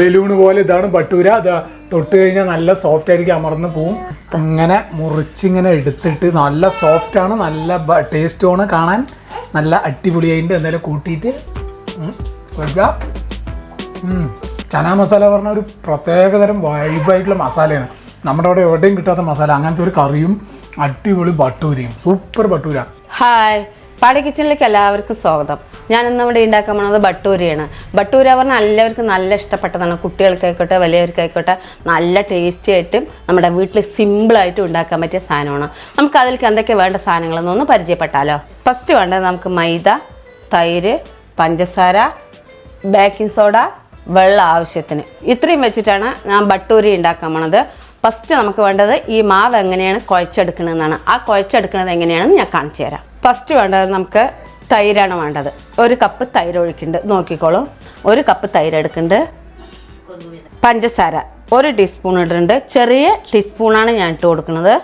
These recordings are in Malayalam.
ബലൂണ് പോലെ ഇതാണ് പട്ടൂര. അത് തൊട്ട് കഴിഞ്ഞാൽ നല്ല സോഫ്റ്റ് ആയിരിക്കും അമർന്ന് പോവും. അങ്ങനെ മുറിച്ചിങ്ങനെ എടുത്തിട്ട് നല്ല സോഫ്റ്റ് ആണ് നല്ല ടേസ്റ്റുമാണ് കാണാൻ. നല്ല അടിപൊളിയായിട്ട് എന്തായാലും കൂട്ടിയിട്ട് ചന. മസാല പറഞ്ഞ ഒരു പ്രത്യേകതരം വൈബായിട്ടുള്ള മസാലയാണ്. നമ്മുടെ അവിടെ എവിടെയും കിട്ടാത്ത മസാല. അങ്ങനത്തെ ഒരു കറിയും അടിപൊളി ബട്ടൂരയും. സൂപ്പർ ബട്ടൂര. ഹായ് പാടി കിച്ചണിലേക്ക് എല്ലാവർക്കും സ്വാഗതം. ഞാൻ ഇന്ന് ഇവിടെ ഉണ്ടാക്കാൻ പോണത് ബട്ടൂരയാണ്. ബട്ടൂര പറഞ്ഞാൽ എല്ലാവർക്കും നല്ല ഇഷ്ടപ്പെട്ടതാണ്. കുട്ടികൾക്കായിക്കോട്ടെ വലിയവർക്കായിക്കോട്ടെ നല്ല ടേസ്റ്റി ആയിട്ടും നമ്മുടെ വീട്ടിൽ സിമ്പിളായിട്ടും ഉണ്ടാക്കാൻ പറ്റിയ സാധനമാണ്. നമുക്ക് അതിലേക്ക് എന്തൊക്കെ വേണ്ട സാധനങ്ങളെന്നൊന്ന് പരിചയപ്പെട്ടാലോ. ഫസ്റ്റ് വേണ്ടത് നമുക്ക് മൈദ തൈര് പഞ്ചസാര ബേക്കിംഗ് സോഡ വെള്ളം ആവശ്യത്തിന്. ഇത്രയും വെച്ചിട്ടാണ് ഞാൻ ബട്ടൂരി ഉണ്ടാക്കാൻ പോണത്. ഫസ്റ്റ് നമുക്ക് വേണ്ടത് ഈ മാവ് എങ്ങനെയാണ് കുഴച്ചെടുക്കണമെന്നാണ് ആ കുഴച്ചെടുക്കുന്നത് എങ്ങനെയാണെന്ന് ഞാൻ കാണിച്ചു തരാം. ഫസ്റ്റ് വേണ്ടത് നമുക്ക് തൈരാണ് വേണ്ടത്. ഒരു കപ്പ് തൈര് ഒഴിക്കുന്നുണ്ട്. നോക്കിക്കോളൂ. ഒരു കപ്പ് തൈര് എടുക്കുന്നുണ്ട്. പഞ്ചസാര ഒരു ടീസ്പൂൺ ഇടുന്നുണ്ട്. ചെറിയ ടീസ്പൂണാണ് ഞാൻ ഇട്ട് കൊടുക്കുന്നത്.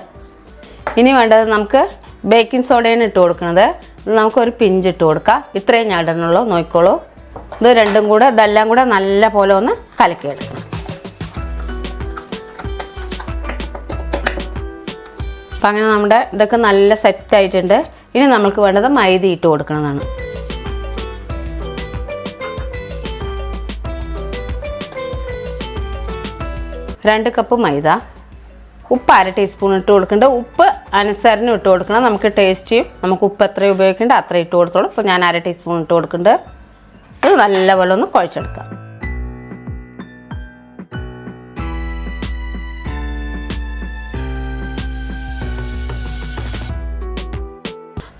ഇനി വേണ്ടത് നമുക്ക് ബേക്കിംഗ് സോഡയാണ് ഇട്ട് കൊടുക്കുന്നത്. നമുക്കൊരു പിഞ്ച് ഇട്ട് കൊടുക്കാം. ഇത്രയും ഞാൻ ഇടണുള്ളൂ നോക്കിക്കോളൂ. ഇത് രണ്ടും കൂടെ ഇതെല്ലാം കൂടെ നല്ല പോലെ ഒന്ന് കലക്കിയെടുക്കണം. അപ്പം അങ്ങനെ നമ്മുടെ ഇതൊക്കെ നല്ല സെറ്റ് ആയിട്ടുണ്ട്. ഇനി നമ്മൾക്ക് വേണ്ടത് മൈദ ഇട്ട് കൊടുക്കണമെന്നാണ് രണ്ട് കപ്പ് മൈദ ഉപ്പ് അര ടീസ്പൂൺ ഇട്ട് കൊടുക്കേണ്ടത് ഉപ്പ് അനുസരണം ഇട്ട് കൊടുക്കണം. നമുക്ക് ടേസ്റ്റ് നമുക്ക് ഉപ്പ് എത്ര ഉപയോഗിക്കേണ്ട അത്ര ഇട്ട് കൊടുത്തോളൂ. ഇപ്പോൾ ഞാൻ അര ടീസ്പൂൺ ഇട്ട് കൊടുക്കുന്നുണ്ട് ഇത് നല്ലപോലെ ഒന്ന് കുഴച്ചെടുക്കാം.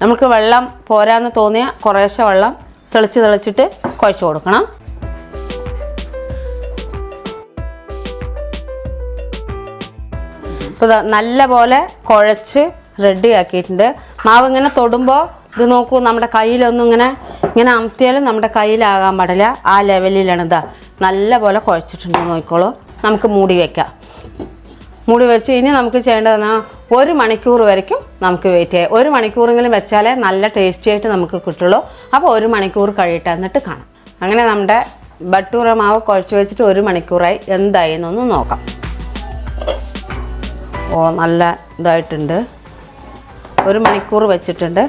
നമുക്ക് വെള്ളം പോരാന്ന് തോന്നിയ കുറേശ്ശെ വെള്ളം തെളിച്ച് തെളിച്ചിട്ട് കുഴച്ച് കൊടുക്കണം. ഇപ്പോൾ നല്ല പോലെ കുഴച്ച് റെഡി ആക്കിയിട്ടുണ്ട്. മാവ് ഇങ്ങനെ തൊടുമ്പോൾ ഇത് നോക്കൂ നമ്മുടെ കയ്യിലൊന്നും ഇങ്ങനെ ഇങ്ങനെ അമത്തിയാലും നമ്മുടെ കയ്യിലാകാൻ പാടില്ല. ആ ലെവലിലാണ് ഇതാ നല്ല പോലെ കുഴച്ചിട്ടുണ്ട്. നോക്കിക്കോളൂ. നമുക്ക് മൂടി വയ്ക്കാം മൂടി വെച്ച് ഇനി നമുക്ക് ചെയ്യേണ്ടതെന്ന് ഒരു മണിക്കൂർ വരയ്ക്കും നമുക്ക് വെയിറ്റ് ചെയ്യാം. ഒരു മണിക്കൂറെങ്കിലും വെച്ചാലേ നല്ല ടേസ്റ്റി ആയിട്ട് നമുക്ക് കിട്ടുള്ളൂ. അപ്പോൾ ഒരു മണിക്കൂർ കഴിയട്ടെ എന്നിട്ട് കാണാം. അങ്ങനെ നമ്മുടെ ബട്ടൂറ മാവ് കുഴച്ച് വെച്ചിട്ട് ഒരു മണിക്കൂറായി. എന്തായി എന്നൊന്ന് നോക്കാം. ഓ നല്ല ഇതായിട്ടുണ്ട്. ഒരു മണിക്കൂർ വെച്ചിട്ടുണ്ട്.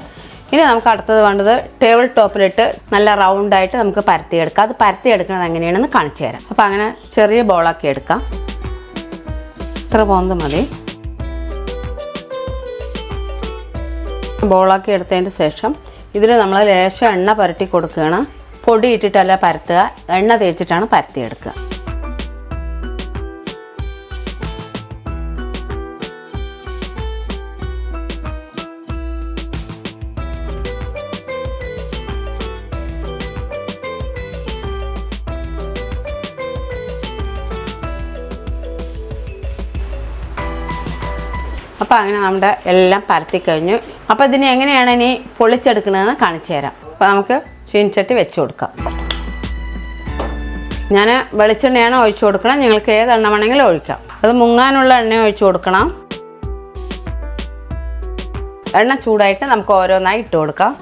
ഇനി നമുക്ക് അടുത്തത് വേണ്ടത് ടേബിൾ ടോപ്പിലിട്ട് നല്ല റൗണ്ടായിട്ട് നമുക്ക് പരത്തിയെടുക്കാം. അത് പരത്തിയെടുക്കുന്നത് എങ്ങനെയാണെന്ന് കാണിച്ചു തരാം. അപ്പോൾ അങ്ങനെ ചെറിയ ബോളാക്കി എടുക്കാം. ഇത്ര പോകുന്നത് മതി. ബോളാക്കി എടുത്തതിന് ശേഷം ഇതിൽ നമ്മൾ ലേശം എണ്ണ പുരട്ടി കൊടുക്കുകയാണ്. പൊടി ഇട്ടിട്ടല്ല പരത്തുക. എണ്ണ തേച്ചിട്ടാണ് പരത്തിയെടുക്കുക. അപ്പോൾ അങ്ങനെ നമ്മുടെ എല്ലാം പരത്തി കഴിഞ്ഞു. അപ്പോൾ ഇതിനെ എങ്ങനെയാണ് ഇനി പൊളിച്ചെടുക്കണതെന്ന് കാണിച്ചു തരാം. അപ്പോൾ നമുക്ക് ചീനിച്ചട്ടി വെച്ച് കൊടുക്കാം. ഞാൻ വെളിച്ചെണ്ണയാണ് ഒഴിച്ചു കൊടുക്കണം നിങ്ങൾക്ക് ഏത് എണ്ണ വേണമെങ്കിലും ഒഴിക്കാം. അത് മുങ്ങാനുള്ള എണ്ണ ഒഴിച്ചു കൊടുക്കണം. എണ്ണ ചൂടായിട്ട് നമുക്ക് ഓരോന്നായി ഇട്ട് കൊടുക്കാം.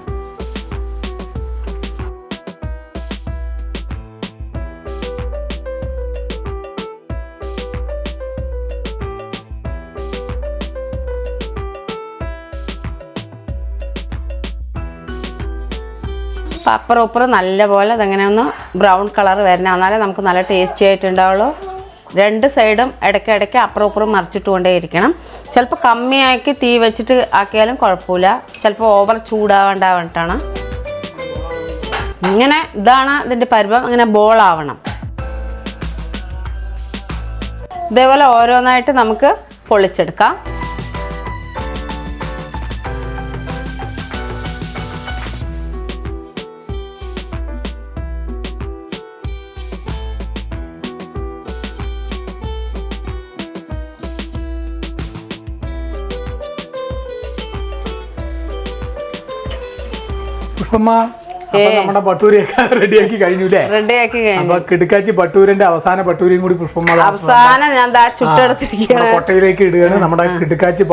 അപ്പം അപ്പുറം നല്ലപോലെ അതങ്ങനെ ഒന്ന് ബ്രൗൺ കളർ വരണം. എന്നാലേ നമുക്ക് നല്ല ടേസ്റ്റി ആയിട്ടുണ്ടാവുള്ളൂ. രണ്ട് സൈഡും ഇടയ്ക്കിടയ്ക്ക് ഇടയ്ക്ക് അപ്പുറം മറിച്ചിട്ട് കൊണ്ടേയിരിക്കണം. ചിലപ്പോൾ കമ്മിയാക്കി തീ വെച്ചിട്ട് ആക്കിയാലും കുഴപ്പമില്ല. ചിലപ്പോൾ ഓവർ ചൂടാവേണ്ട ഇങ്ങനെ ഇതാണ് ഇതിന്റെ പരുവം അങ്ങനെ ബോളാവണം ഇതേപോലെ ഓരോന്നായിട്ട് നമുക്ക് പൊളിച്ചെടുക്കാം. പുഷ്പമ്മ നമ്മുടെ ബട്ടൂരിയൊക്കെ റെഡിയാക്കി കഴിഞ്ഞു അല്ലേ റെഡിയാക്കി കഴിഞ്ഞു. അപ്പൊ കിടക്കാച്ചി പട്ടൂരിന്റെ അവസാന പട്ടൂരിയും കൂടി പുഷ്പമ്മ അവസാനം ഞാൻ ദാ ചുട്ടെടുത്തിരിക്കുകയാണ്. നമ്മുടെ കൊട്ടയിലേക്ക് ഇടുകയാണ്. നമ്മുടെ കിടക്കാച്ചി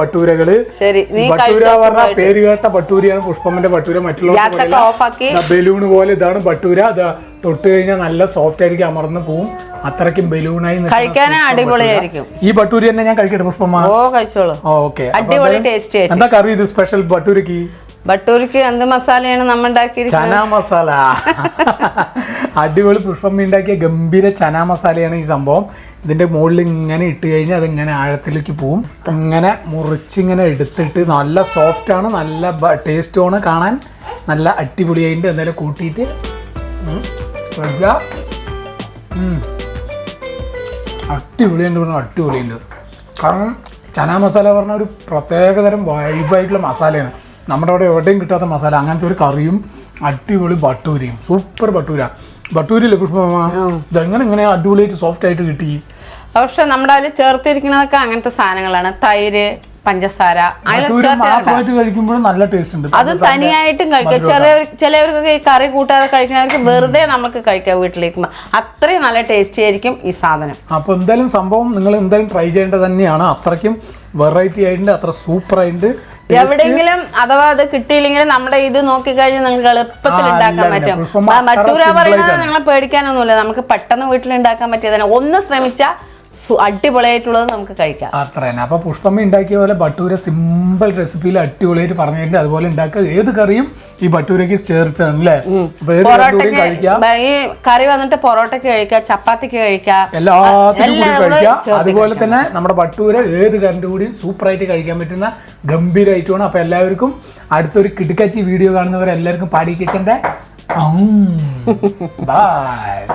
നീ ബട്ടൂര പറഞ്ഞ പേര് കേട്ട ബട്ടൂരിയാണ് പുഷ്പമ്മന്റെ ബട്ടൂര. മറ്റുള്ള ബലൂൺ പോലെ ഇതാണ് ബട്ടൂര. അത് തൊട്ട് കഴിഞ്ഞാൽ നല്ല സോഫ്റ്റ് ആയിരിക്കും അമർന്ന് പോവും. അത്രയ്ക്കും ബലൂണായി അടിപൊളിയായിരിക്കും. ഈ ബട്ടൂരി തന്നെ ഞാൻ കഴിക്കട്ടെ പുഷ്പമ്മ? ഓ കഴിച്ചോളൂ. ഓക്കെ. എന്താ കറി ഇത്? സ്പെഷ്യൽ ബട്ടൂരിക്ക്? ബട്ടൂർക്ക് എന്ത് മസാലയാണ് നമ്മൾ ഉണ്ടാക്കിയിരിക്കുന്നത് ചന മസാല. അടിപൊളി പുഷ്പം ഉണ്ടാക്കിയ ഗംഭീര ചന മസാലയാണ് ഈ സംഭവം. ഇതിന്റെ മുകളിൽ ഇങ്ങനെ ഇട്ട് കഴിഞ്ഞാൽ അതിങ്ങനെ ആഴത്തിലേക്ക് പോവും. ഇങ്ങനെ മുറിച്ചിങ്ങനെ എടുത്തിട്ട് നല്ല സോഫ്റ്റ് ആണ് നല്ല ടേസ്റ്റ് ആണ് കാണാൻ. നല്ല അടിപൊളിയായിട്ട് എന്തായാലും കൂട്ടിയിട്ട്. അടിപൊളിയുണ്ട് പറഞ്ഞാൽ അടിപൊളിയുണ്ട്. കാരണം ചന മസാല പറഞ്ഞ ഒരു പ്രത്യേകതരം വൈബായിട്ടുള്ള മസാലയാണ്. നമ്മുടെ അവിടെ എവിടെയും കിട്ടാത്ത മസാല അങ്ങനത്തെ ഒരു കറിയും അടിപൊളി ബട്ടൂരിയും. സൂപ്പർ ബട്ടൂര. ബട്ടൂരില്ലേ പുഷ്പമ്മ? ഇതെങ്ങനെ ഇങ്ങനെ അടിപൊളിയായിട്ട് സോഫ്റ്റ് ആയിട്ട് കിട്ടി? പക്ഷെ നമ്മുടെ അതിൽ ചേർത്തിരിക്കുന്നതൊക്കെ അങ്ങനത്തെ സാധനങ്ങളാണ്. തൈര് പഞ്ചസാര കഴിക്കുമ്പോഴും നല്ല ടേസ്റ്റ് ഉണ്ട്. അത് തനിയായിട്ടും കഴിക്കാം. ചെറിയ ചിലവർക്കൊക്കെ ഈ കറി കൂട്ടാതെ കഴിക്കുന്നവർക്ക് വെറുതെ നമുക്ക് കഴിക്കാം വീട്ടിലേക്ക്. അത്രയും നല്ല ടേസ്റ്റി ആയിരിക്കും ഈ സാധനം. അപ്പോൾ എന്തായാലും സംഭവം നിങ്ങൾ എന്തായാലും ട്രൈ ചെയ്യേണ്ടത് തന്നെയാണ്. അത്രയ്ക്കും വെറൈറ്റി ആയിട്ടുണ്ട് അത്ര സൂപ്പർ ആയിട്ടുണ്ട്. എവിടെയെങ്കിലും അഥവാ അത് കിട്ടിയില്ലെങ്കിൽ നമ്മുടെ ഇത് നോക്കിക്കഴിഞ്ഞാൽ നിങ്ങൾക്ക് എളുപ്പത്തിൽ ഉണ്ടാക്കാൻ പറ്റും. മറ്റൂരാ മട്ടൂര പറയുന്നത് നിങ്ങളെ പേടിക്കാനൊന്നുമില്ല. നമുക്ക് പെട്ടെന്ന് വീട്ടിൽ ഉണ്ടാക്കാൻ പറ്റിയതന്നെ ഒന്ന് ശ്രമിച്ചാൽ അടിപൊളിയായിട്ടുള്ളത് നമുക്ക് കഴിക്കാം. അത്ര തന്നെ. അപ്പൊ പുഷ്പമ്മ ഉണ്ടാക്കിയ പോലെ ബട്ടൂര സിമ്പിൾ റെസിപ്പിയിൽ അടിപൊളിയായിട്ട് പറഞ്ഞിട്ടുണ്ട്. അതുപോലെ ഉണ്ടാക്കുക. ഏത് കറിയും ഈ ബട്ടൂരയ്ക്ക് ചേർച്ചാണ് അല്ലേ? പൊറോട്ടയ്ക്ക് ഈ കറി വന്നിട്ട് പൊറോട്ടയ്ക്ക് കഴിക്കാം ചപ്പാത്തിക്ക് കഴിക്കാം. എല്ലാത്തിനും കൂടി കഴിക്കാം. അതുപോലെ തന്നെ നമ്മുടെ ബട്ടൂര ഏത് കറിന്റെ കൂടിയും സൂപ്പറായിട്ട് കഴിക്കാൻ പറ്റുന്ന ഗംഭീര ഐറ്റമാണ് അപ്പൊ എല്ലാവർക്കും അടുത്തൊരു കിടുക്കച്ചി വീഡിയോ കാണുന്നവരെല്ലാവർക്കും പാടി കിച്ചന്റെ ബൈ